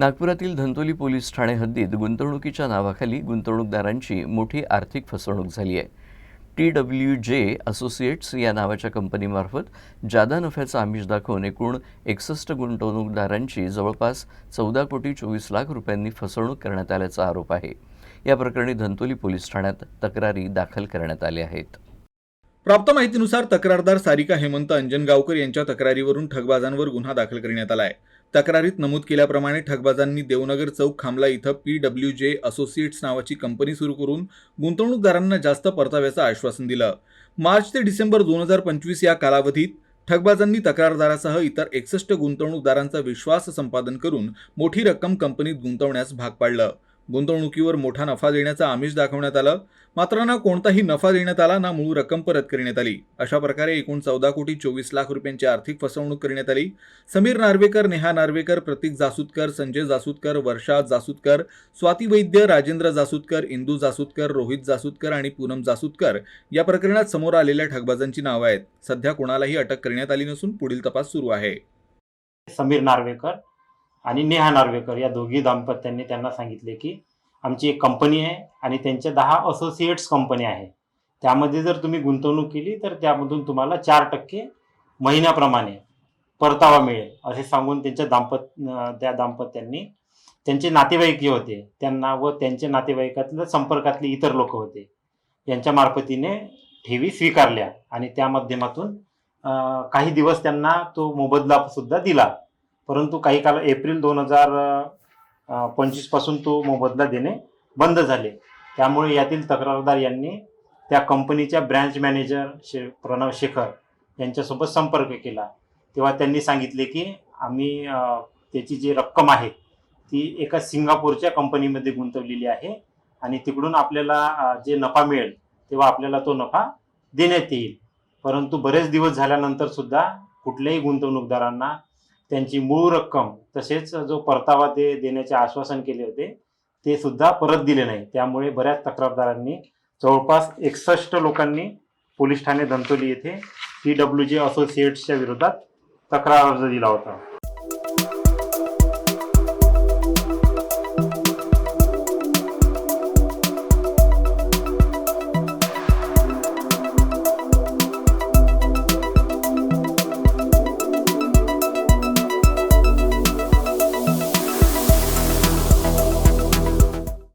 नागपुरातील धंतोली पोलीस ठाणे हद्दीत गुंतवणुकीच्या नावाखाली गुंतवणूकदारांची मोठी आर्थिक फसवणूक झाली आहे. टी डब्ल्यू जे असोसिएट्स या नावाच्या कंपनीमार्फत जादा नफ्याचा आमिष दाखवून एकूण एकसष्ट गुंतवणूकदारांची जवळपास चौदा कोटी चोवीस लाख रुपयांनी फसवणूक करण्यात आल्याचा आरोप आहे. या प्रकरणी धंतोली पोलीस ठाण्यात तक्रारी दाखल करण्यात आल्या आहेत. प्राप्त माहितीनुसार तक्रारदार सारिका हेमंत अंजनगावकर यांच्या तक्रारीवरून ठगबाजांवर गुन्हा दाखल करण्यात आला आहे तक्रारीत नमूद केल्याप्रमाणे ठगबाजांनी देवनगर चौक खामला इथं पी डब्ल्यू जे असोसिएट्स नावाची कंपनी सुरू करून गुंतवणूकदारांना जास्त परताव्याचं आश्वासन दिलं. मार्च ते डिसेंबर दोन हजार पंचवीस या कालावधीत ठगबाजांनी तक्रारदारासह इतर एकसष्ट गुंतवणूकदारांचा विश्वास संपादन करून मोठी रक्कम कंपनीत गुंतवण्यास भाग पाडलं. गुंतवणुकीवर मोठा नफा देण्याचं आमिष दाखवण्यात आलं. मात्र ना कोणताही नफा देण्यात आला ना मूळ रक्कम परत करण्यात आली. अशा प्रकारे एकूण चौदा कोटी चोवीस लाख रुपयांची आर्थिक फसवणूक करण्यात आली. समीर नार्वेकर नेहा नार्वेकर प्रतीक जासूदकर संजय जासूदकर वर्षा जासूदकर स्वाती वैद्य राजेंद्र जासूदकर इंदू जासूदकर रोहित जासूदकर आणि पूनम जासूदकर या प्रकरणात समोर आलेल्या ठगबाजांची नावं आहेत. सध्या कोणालाही अटक करण्यात आली नसून पुढील तपास सुरू आहे. समीर नार्वेकर आणि नेहा नार्वेकर या दोघी दाम्पत्यांनी त्यांना सांगितले की आमची एक कंपनी आहे आणि त्यांच्या दहा असोसिएट्स कंपनी आहे त्यामध्ये जर तुम्ही गुंतवणूक केली तर त्यामधून तुम्हाला चार टक्के महिन्याप्रमाणे परतावा मिळेल असे सांगून त्यांच्या दाम्पत त्या दाम्पत्यांनी त्यांचे नातेवाईक जे होते. त्यांना व त्यांच्या नातेवाईकातल्या संपर्कातले इतर लोक होते. यांच्या मार्फतीने ठेवी स्वीकारल्या आणि त्या माध्यमातून काही दिवस त्यांना तो मोबदला सुद्धा दिला. परंतु काही काळ एप्रिल दोन हजार पंचवीसपासून तो मोबदला देणे बंद झाले. त्यामुळे यातील तक्रारदार यांनी त्या कंपनीच्या ब्रँच मॅनेजर शे प्रणव शेखर यांच्यासोबत संपर्क केला. तेव्हा त्यांनी सांगितले की आम्ही त्याची जी रक्कम आहे ती एका सिंगापूरच्या कंपनीमध्ये गुंतवलेली आहे आणि तिकडून आपल्याला जे नफा मिळेल तेव्हा आपल्याला तो नफा देण्यात येईल. परंतु बरेच दिवस झाल्यानंतर सुद्धा कुठल्याही गुंतवणूकदारांना त्यांची मूळ रक्कम तसेच जो परतावा ते देण्याचे आश्वासन केले होते ते सुद्धा परत दिले नाही. त्यामुळे बऱ्याच तक्रारदारांनी जवळपास एकसष्ट लोकांनी पोलीस ठाणे धंतोली येथे पी डब्ल्यू जे असोसिएट्सच्या विरोधात तक्रार अर्ज दिला होता.